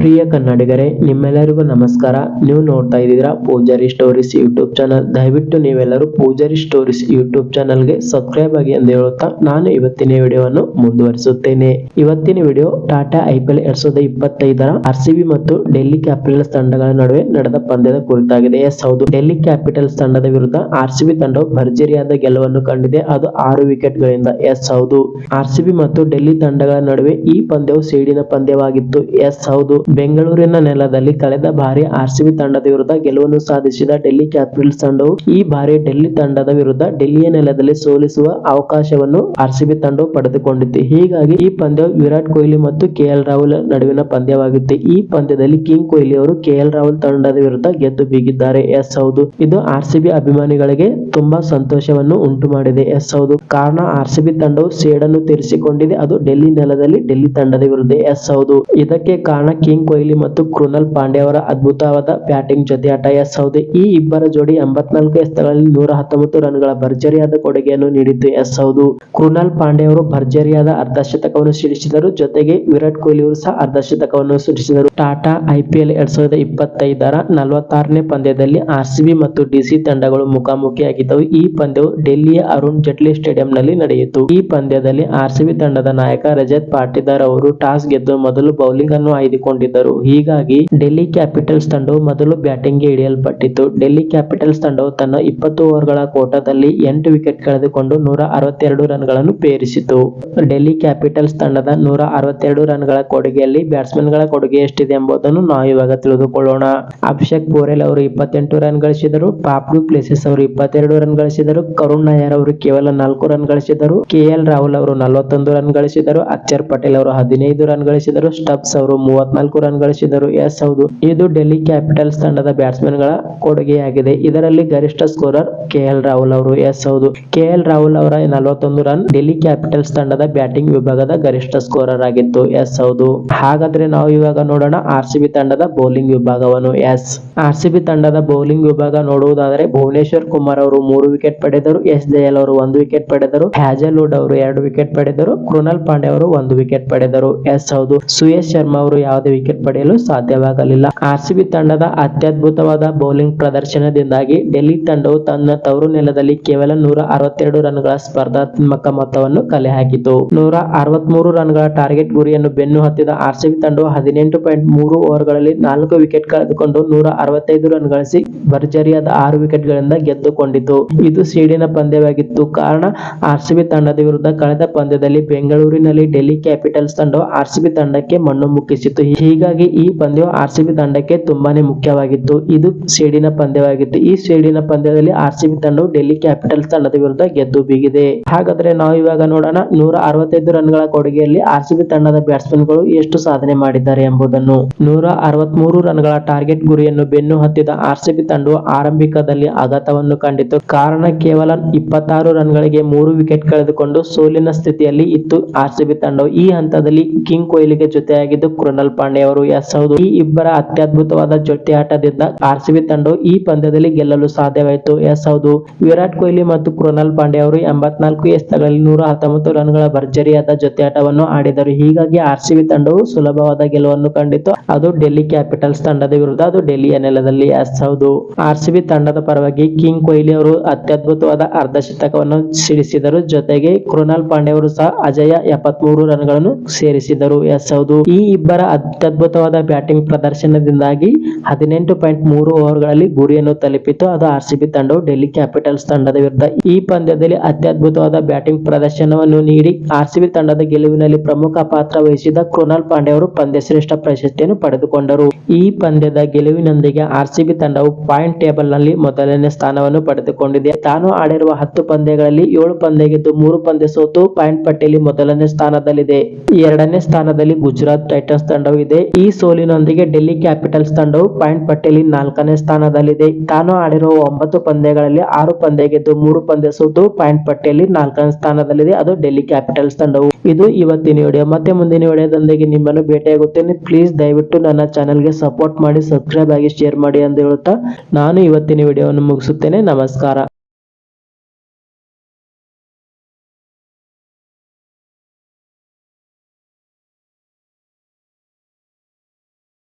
ಪ್ರಿಯ ಕನ್ನಡಿಗರೇ, ನಿಮ್ಮೆಲ್ಲರಿಗೂ ನಮಸ್ಕಾರ. ನೀವು ನೋಡ್ತಾ ಇದ್ದೀರಾ ಪೂಜಾರಿ ಸ್ಟೋರೀಸ್ ಯೂಟ್ಯೂಬ್ ಚಾನಲ್. ದಯವಿಟ್ಟು ನೀವೆಲ್ಲರೂ ಪೂಜಾರಿ ಸ್ಟೋರೀಸ್ ಯೂಟ್ಯೂಬ್ ಚಾನಲ್ಗೆ ಸಬ್ಸ್ಕ್ರೈಬ್ ಆಗಿ ಎಂದು ಹೇಳುತ್ತಾ ನಾನು ಇವತ್ತಿನ ವಿಡಿಯೋವನ್ನು ಮುಂದುವರಿಸುತ್ತೇನೆ. ಇವತ್ತಿನ ವಿಡಿಯೋ ಟಾಟಾ ಐಪಿಎಲ್ ಎರಡ್ ಸಾವಿರದ ಇಪ್ಪತ್ತೈದರ ಆರ್ ಸಿ ಬಿ ಮತ್ತು ಡೆಲ್ಲಿ ಕ್ಯಾಪಿಟಲ್ಸ್ ತಂಡಗಳ ನಡುವೆ ನಡೆದ ಪಂದ್ಯದ ಕುರಿತಾಗಿದೆ. ಎಸ್, ಹೌದು. ಡೆಲ್ಲಿ ಕ್ಯಾಪಿಟಲ್ಸ್ ತಂಡದ ವಿರುದ್ಧ ಆರ್ ಸಿ ಬಿ ತಂಡವು ಭರ್ಜರಿಯಾದ ಗೆಲುವನ್ನು ಕಂಡಿದೆ. ಅದು ಆರು ವಿಕೆಟ್ ಗಳಿಂದ ಎಸ್, ಹೌದು. ಆರ್ ಸಿ ಬಿ ಮತ್ತು ಡೆಲ್ಲಿ ತಂಡಗಳ ನಡುವೆ ಈ ಪಂದ್ಯವು ಸೇಡಿನ ಪಂದ್ಯವಾಗಿತ್ತು. ಎಸ್, ಹೌದು. ಬೆಂಗಳೂರಿನ ನೆಲದಲ್ಲಿ ಕಳೆದ ಬಾರಿ ಆರ್ಸಿಬಿ ತಂಡದ ವಿರುದ್ಧ ಗೆಲುವನ್ನು ಸಾಧಿಸಿದ ಡೆಲ್ಲಿ ಕ್ಯಾಪಿಟಲ್ಸ್ ತಂಡವು ಈ ಬಾರಿ ಡೆಲ್ಲಿ ತಂಡದ ವಿರುದ್ಧ ಡೆಲ್ಲಿಯ ನೆಲದಲ್ಲಿ ಸೋಲಿಸುವ ಅವಕಾಶವನ್ನು ಆರ್ಸಿಬಿ ತಂಡವು ಪಡೆದುಕೊಂಡಿತ್ತು ಹೀಗಾಗಿ ಈ ಪಂದ್ಯವು ವಿರಾಟ್ ಕೊಹ್ಲಿ ಮತ್ತು ಕೆ ಎಲ್ ರಾಹುಲ್ ನಡುವಿನ ಪಂದ್ಯವಾಗಿತ್ತು. ಈ ಪಂದ್ಯದಲ್ಲಿ ಕಿಂಗ್ ಕೊಹ್ಲಿ ಅವರು ಕೆ ಎಲ್ ರಾಹುಲ್ ತಂಡದ ವಿರುದ್ಧ ಗೆದ್ದು ಬೀಗಿದ್ದಾರೆ. ಎಸ್ ಹೌದು. ಇದು ಆರ್ಸಿಬಿ ಅಭಿಮಾನಿಗಳಿಗೆ ತುಂಬಾ ಸಂತೋಷವನ್ನು ಉಂಟು ಮಾಡಿದೆ ಎಸ್ ಹೌದು. ಕಾರಣ ಆರ್ಸಿಬಿ ತಂಡವು ಸೇಡನ್ನು ತೀರಿಸಿಕೊಂಡಿದೆ. ಅದು ಡೆಲ್ಲಿ ನೆಲದಲ್ಲಿ ಡೆಲ್ಲಿ ತಂಡದ ವಿರುದ್ಧ. ಎಸ್ ಹೌದು. ಇದಕ್ಕೆ ಕಾರಣ ಕಿಂಗ್ ಕೊಹ್ಲಿ ಮತ್ತು ಕೃಣಾಲ್ ಪಾಂಡೆ ಅವರ ಅದ್ಭುತವಾದ ಬ್ಯಾಟಿಂಗ್ ಜೊತೆ ಆಟ. ಎಸ್ ಸೌದೆ ಈ ಇಬ್ಬರ ಜೋಡಿ ಎಂಬತ್ನಾಲ್ಕು ಎಸ್ತಗಳಲ್ಲಿ ನೂರ ಹತ್ತೊಂಬತ್ತು ರನ್ಗಳ ಭರ್ಜರಿಯಾದ ಕೊಡುಗೆಯನ್ನು ನೀಡಿದ್ದು ಎಸ್ ಸೌದು. ಪಾಂಡೆ ಅವರು ಭರ್ಜರಿಯಾದ ಅರ್ಧಶತಕವನ್ನು ಸಿಡಿಸಿದರು. ಜೊತೆಗೆ ವಿರಾಟ್ ಕೊಹ್ಲಿ ಅವರು ಸಹ ಅರ್ಧಶತಕವನ್ನು ಸೃಷ್ಟಿಸಿದರು ಟಾಟಾ ಐಪಿಎಲ್ ಎರಡ್ ಸಾವಿರದ ಇಪ್ಪತ್ತೈದರ ನಲವತ್ತಾರನೇ ಪಂದ್ಯದಲ್ಲಿ ಆರ್ಸಿಬಿ ಮತ್ತು ಡಿಸಿ ತಂಡಗಳು ಮುಖಾಮುಖಿಯಾಗಿದ್ದವು. ಈ ಪಂದ್ಯವು ಡೆಲ್ಲಿಯ ಅರುಣ್ ಜೇಟ್ಲಿ ಸ್ಟೇಡಿಯಂನಲ್ಲಿ ನಡೆಯಿತು. ಈ ಪಂದ್ಯದಲ್ಲಿ ಆರ್ಸಿಬಿ ತಂಡದ ನಾಯಕ ರಜತ್ ಪಾಟಿದಾರ್ ಅವರು ಟಾಸ್ ಗೆದ್ದು ಮೊದಲು ಬೌಲಿಂಗ್ ಅನ್ನು ಆಯ್ದುಕೊಂಡಿದ್ದರು. ಹೀಗಾಗಿ, ಡೆಲ್ಲಿ ಕ್ಯಾಪಿಟಲ್ಸ್ ತಂಡವು ಮೊದಲು ಬ್ಯಾಟಿಂಗ್ಗೆ ಇಳಿಯಲ್ಪಟ್ಟಿತ್ತು ಡೆಲ್ಲಿ ಕ್ಯಾಪಿಟಲ್ಸ್ ತಂಡವು ತನ್ನ ಇಪ್ಪತ್ತು ಓವರ್ಗಳ ಕೋಟಾದಲ್ಲಿ ಎಂಟು ವಿಕೆಟ್ ಕಳೆದುಕೊಂಡು ನೂರ ಅರವತ್ತೆರಡು ರನ್ಗಳನ್ನು ಪೇರಿಸಿತು. ಡೆಲ್ಲಿ ಕ್ಯಾಪಿಟಲ್ಸ್ ತಂಡದ ನೂರ ಅರವತ್ತೆರಡು ರನ್ಗಳ ಕೊಡುಗೆಯಲ್ಲಿ ಬ್ಯಾಟ್ಸ್ಮನ್ಗಳ ಕೊಡುಗೆ ಎಷ್ಟಿದೆ ಎಂಬುದನ್ನು ನಾವು ಇವಾಗ ತಿಳಿದುಕೊಳ್ಳೋಣ. ಅಭಿಷೇಕ್ ಪೋರೆಲ್ ಅವರು ಇಪ್ಪತ್ತೆಂಟು ರನ್ ಗಳಿಸಿದರು. ಪಾಪ್ಲು ಪ್ಲೇಸಸ್ ಅವರು ಇಪ್ಪತ್ತೆರಡು ರನ್ ಗಳಿಸಿದರು. ಕರುಣ್ ನಾಯರ್ ಅವರು ಕೇವಲ ನಾಲ್ಕು ರನ್ ಗಳಿಸಿದರು. ಕೆಎಲ್ ರಾಹುಲ್ ಅವರು ನಲವತ್ತೊಂದು ರನ್ ಗಳಿಸಿದರು. ಅಕ್ಷರ್ ಪಟೇಲ್ ಅವರು ಹದಿನೈದು ರನ್ ಗಳಿಸಿದರು. ಸ್ಟಬ್ಸ್ ಅವರು ಮೂವತ್ನಾಲ್ಕು ರನ್ ಗಳಿಸಿದರು. ಎಸ್, ಹೌದು. ಇದು ಡೆಲ್ಲಿ ಕ್ಯಾಪಿಟಲ್ಸ್ ತಂಡದ ಬ್ಯಾಟ್ಸ್ಮನ್ಗಳ ಕೊಡುಗೆಯಾಗಿದೆ. ಇದರಲ್ಲಿ ಗರಿಷ್ಠ ಸ್ಕೋರರ್ ಕೆ ಎಲ್ ರಾಹುಲ್ ಅವರು. ಎಸ್, ಹೌದು. ಕೆ ಎಲ್ ರಾಹುಲ್ ಅವರ ನಲವತ್ತೊಂದು ರನ್ ಡೆಲ್ಲಿ ಕ್ಯಾಪಿಟಲ್ಸ್ ತಂಡದ ಬ್ಯಾಟಿಂಗ್ ವಿಭಾಗದ ಗರಿಷ್ಠ ಸ್ಕೋರರ್ ಆಗಿತ್ತು. ಎಸ್, ಹೌದು. ಹಾಗಾದ್ರೆ ನಾವು ಇವಾಗ ನೋಡೋಣ ಆರ್ ಸಿ ತಂಡದ ಬೌಲಿಂಗ್ ವಿಭಾಗವನ್ನು. ಎಸ್, ಆರ್ ಸಿ ತಂಡದ ಬೌಲಿಂಗ್ ವಿಭಾಗ ನೋಡುವುದಾದರೆ ಭುವನೇಶ್ವರ್ ಕುಮಾರ್ ಅವರು ಮೂರು ವಿಕೆಟ್ ಪಡೆದರು. ಎಸ್, ಜಯಲ್ ಅವರು ಒಂದು ವಿಕೆಟ್ ಪಡೆದರು. ಹ್ಯಾಜಲ್ವುಡ್ ಅವರು ಎರಡು ವಿಕೆಟ್ ಪಡೆದರು. ಕೃಣಲ್ ಪಾಂಡೆ ಅವರು ಒಂದು ವಿಕೆಟ್ ಪಡೆದರು. ಎಸ್, ಹೌದು. ಸುಯೇಶ್ ಶರ್ಮಾ ಅವರು ಯಾವುದೇ ವಿಕೆಟ್ ಪಡೆಯಲು ಸಾಧ್ಯವಾಗಲಿಲ್ಲ. ಆರ್ ಸಿಬಿ ತಂಡದ ಅತ್ಯದ್ಭುತವಾದ ಬೌಲಿಂಗ್ ಪ್ರದರ್ಶನದಿಂದಾಗಿ ಡೆಲ್ಲಿ ತಂಡವು ತನ್ನ ತವರು ನೆಲದಲ್ಲಿ ಕೇವಲ ನೂರ ಅರವತ್ತೆರಡು ರನ್ಗಳ ಸ್ಪರ್ಧಾತ್ಮಕ ಮೊತ್ತವನ್ನು ಕಲೆ ಹಾಕಿತು ನೂರ ಅರವತ್ಮೂರು ರನ್ಗಳ ಟಾರ್ಗೆಟ್ ಗುರಿಯನ್ನು ಬೆನ್ನು ಹತ್ತಿದ ಆರ್ ಸಿ ಬಿ ತಂಡವು ಹದಿನೆಂಟು ಪಾಯಿಂಟ್ ಮೂರು ಓವರ್ಗಳಲ್ಲಿ ನಾಲ್ಕು ವಿಕೆಟ್ ಕಳೆದುಕೊಂಡು ನೂರ ಅರವತ್ತೈದು ರನ್ ಗಳಿಸಿ ಭರ್ಜರಿಯಾದ ಆರು ವಿಕೆಟ್ ಗಳಿಂದ ಗೆದ್ದುಕೊಂಡಿತು. ಇದು ಸೀಡಿನ ಪಂದ್ಯವಾಗಿತ್ತು. ಕಾರಣ, ಆರ್ ಸಿ ಬಿ ತಂಡದ ವಿರುದ್ಧ ಕಳೆದ ಪಂದ್ಯದಲ್ಲಿ ಬೆಂಗಳೂರಿನಲ್ಲಿ ಡೆಲ್ಲಿ ಕ್ಯಾಪಿಟಲ್ಸ್ ತಂಡವು ಆರ್ ಸಿ ಬಿ ತಂಡಕ್ಕೆ ಮಣ್ಣು ಮುಕ್ಕಿಸಿತು. ಹೀಗಾಗಿ ಈ ಪಂದ್ಯವು ಆರ್ ಸಿ ಬಿ ತಂಡಕ್ಕೆ ತುಂಬಾನೇ ಮುಖ್ಯವಾಗಿತ್ತು. ಇದು ಸೇಡಿನ ಪಂದ್ಯವಾಗಿತ್ತು. ಈ ಸೇಡಿನ ಪಂದ್ಯದಲ್ಲಿ ಆರ್ ಸಿ ಬಿ ತಂಡವು ಡೆಲ್ಲಿ ಕ್ಯಾಪಿಟಲ್ಸ್ ತಂಡದ ವಿರುದ್ಧ ಗೆದ್ದು ಬೀಗಿದೆ. ಹಾಗಾದ್ರೆ ನಾವು ಇವಾಗ ನೋಡೋಣ ನೂರ ಅರವತ್ತೈದು ರನ್ಗಳ ಕೊಡುಗೆಯಲ್ಲಿ ಆರ್ ಸಿ ಬಿ ತಂಡದ ಬ್ಯಾಟ್ಸ್ಮನ್ಗಳು ಎಷ್ಟು ಸಾಧನೆ ಮಾಡಿದ್ದಾರೆ ಎಂಬುದನ್ನು. ನೂರ ಅರವತ್ಮೂರು ರನ್ಗಳ ಟಾರ್ಗೆಟ್ ಗುರಿಯನ್ನು ಬೆನ್ನು ಹತ್ತಿದ ಆರ್ ಸಿ ಬಿ ತಂಡವು ಆರಂಭಿಕದಲ್ಲಿ ಆಘಾತವನ್ನು ಕಂಡಿತು ಕಾರಣ ಕೇವಲ ಇಪ್ಪತ್ತಾರು ರನ್ಗಳಿಗೆ ಮೂರು ವಿಕೆಟ್ ಕಳೆದುಕೊಂಡು ಸೋಲಿನ ಸ್ಥಿತಿಯಲ್ಲಿ ಇತ್ತು ಆರ್ ಸಿ ಬಿ ತಂಡವು. ಈ ಹಂತದಲ್ಲಿ ಕಿಂಗ್ ಕೊಹ್ಲಿಗೆ ಜೊತೆಯಾಗಿದ್ದು ಕೃಣಲ್ ಪಾಂಡ್ಯ ಅವರು ಎಸ್ ಹೌದು ಈ ಇಬ್ಬರ ಅತ್ಯದ್ಭುತವಾದ ಜೊತೆ ಆಟದಿಂದ ಆರ್ ಸಿಬಿ ತಂಡವು ಈ ಪಂದ್ಯದಲ್ಲಿ ಗೆಲ್ಲಲು ಸಾಧ್ಯವಾಯಿತು. ಎಸ್ ಹೌದು ವಿರಾಟ್ ಕೊಹ್ಲಿ ಮತ್ತು ಕೃಣಾಲ್ ಪಾಂಡೆ ಅವರು ಎಂಬತ್ನಾಲ್ಕು ಎಸ್ತಗಳಲ್ಲಿ ನೂರ ಹತ್ತೊಂಬತ್ತು ರನ್ಗಳ ಭರ್ಜರಿಯಾದ ಜೊತೆ ಆಟವನ್ನು ಆಡಿದರು. ಹೀಗಾಗಿ ಆರ್ ಸಿಬಿ ತಂಡವು ಸುಲಭವಾದ ಗೆಲುವನ್ನು ಕಂಡಿತು. ಅದು ಡೆಲ್ಲಿ ಕ್ಯಾಪಿಟಲ್ಸ್ ತಂಡದ ವಿರುದ್ಧ, ಅದು ಡೆಲ್ಲಿಯ ನೆಲದಲ್ಲಿ ಎಸ್ ಹೌದು ಆರ್ ಸಿಬಿ ತಂಡದ ಪರವಾಗಿ ಕಿಂಗ್ ಕೊಹ್ಲಿ ಅವರು ಅತ್ಯದ್ಭುತವಾದ ಅರ್ಧಶತಕವನ್ನು ಸಿಡಿಸಿದರು. ಜೊತೆಗೆ ಕೃಣಾಲ್ ಪಾಂಡೆ ಅವರು ಸಹ ಅಜಯ ಎಪ್ಪತ್ಮೂರು ರನ್ಗಳನ್ನು ಸೇರಿಸಿದರು. ಎಸ್ ಹೌದು ಈ ಇಬ್ಬರ ಅತ್ಯದ್ಭುತವಾದ ಬ್ಯಾಟಿಂಗ್ ಪ್ರದರ್ಶನದಿಂದಾಗಿ ಹದಿನೆಂಟು ಪಾಯಿಂಟ್ ಮೂರು ಓವರ್ಗಳಲ್ಲಿ ಗುರಿಯನ್ನು ತಲುಪಿತು. ಅದು ಆರ್ ಸಿ ಬಿ ತಂಡವು ಡೆಲ್ಲಿ ಕ್ಯಾಪಿಟಲ್ಸ್ ತಂಡದ ವಿರುದ್ಧ. ಈ ಪಂದ್ಯದಲ್ಲಿ ಅತ್ಯದ್ಭುತವಾದ ಬ್ಯಾಟಿಂಗ್ ಪ್ರದರ್ಶನವನ್ನು ನೀಡಿ ಆರ್ ಸಿ ತಂಡದ ಗೆಲುವಿನಲ್ಲಿ ಪ್ರಮುಖ ಪಾತ್ರ ವಹಿಸಿದ ಕೃಣಾಲ್ ಪಾಂಡೆ ಅವರು ಪಂದ್ಯಶ್ರೇಷ್ಠ ಪ್ರಶಸ್ತಿಯನ್ನು ಪಡೆದುಕೊಂಡರು. ಈ ಪಂದ್ಯದ ಗೆಲುವಿನೊಂದಿಗೆ ಆರ್ ಸಿ ತಂಡವು ಪಾಯಿಂಟ್ ಟೇಬಲ್ನಲ್ಲಿ ಮೊದಲನೇ ಸ್ಥಾನವನ್ನು ಪಡೆದುಕೊಂಡಿದೆ. ತಾನು ಆಡಿರುವ ಹತ್ತು ಪಂದ್ಯಗಳಲ್ಲಿ ಏಳು ಪಂದ್ಯ ಗೆದ್ದು ಮೂರು ಪಂದ್ಯ ಸೋತು ಪಾಯಿಂಟ್ ಪಟ್ಟಿಯಲ್ಲಿ ಮೊದಲನೇ ಸ್ಥಾನದಲ್ಲಿದೆ. ಎರಡನೇ ಸ್ಥಾನದಲ್ಲಿ ಗುಜರಾತ್ ಟೈಟನ್ಸ್ ತಂಡವು ಇದೆ. ಈ ಸೋಲಿನೊಂದಿಗೆ ಡೆಲ್ಲಿ ಕ್ಯಾಪಿಟಲ್ಸ್ ತಂಡವು ಪಾಯಿಂಟ್ ಪಟ್ಟಿಯಲ್ಲಿ ನಾಲ್ಕನೇ ಸ್ಥಾನದಲ್ಲಿದೆ. ತಾನು ಆಡಿರುವ ಒಂಬತ್ತು ಪಂದ್ಯಗಳಲ್ಲಿ ಆರು ಪಂದ್ಯ ಗೆದ್ದು ಮೂರು ಪಂದ್ಯ ಸೋತು ಪಾಯಿಂಟ್ ಪಟ್ಟಿಯಲ್ಲಿ ನಾಲ್ಕನೇ ಸ್ಥಾನದಲ್ಲಿದೆ. ಅದು ಡೆಲ್ಲಿ ಕ್ಯಾಪಿಟಲ್ಸ್ ತಂಡವು. ಇದು ಇವತ್ತಿನ ವಿಡಿಯೋ. ಮತ್ತೆ ಮುಂದಿನ ವಿಡಿಯೋದೊಂದಿಗೆ ನಿಮ್ಮನ್ನು ಭೇಟಿಯಾಗುತ್ತೇನೆ. ಪ್ಲೀಸ್ ದಯವಿಟ್ಟು ನನ್ನ ಚಾನಲ್ಗೆ ಸಪೋರ್ಟ್ ಮಾಡಿ, ಸಬ್ಸ್ಕ್ರೈಬ್ ಆಗಿ ಶೇರ್ ಮಾಡಿ ಅಂತ ಹೇಳುತ್ತಾ ನಾನು ಇವತ್ತಿನ ವಿಡಿಯೋವನ್ನು ಮುಗಿಸುತ್ತೇನೆ. ನಮಸ್ಕಾರ.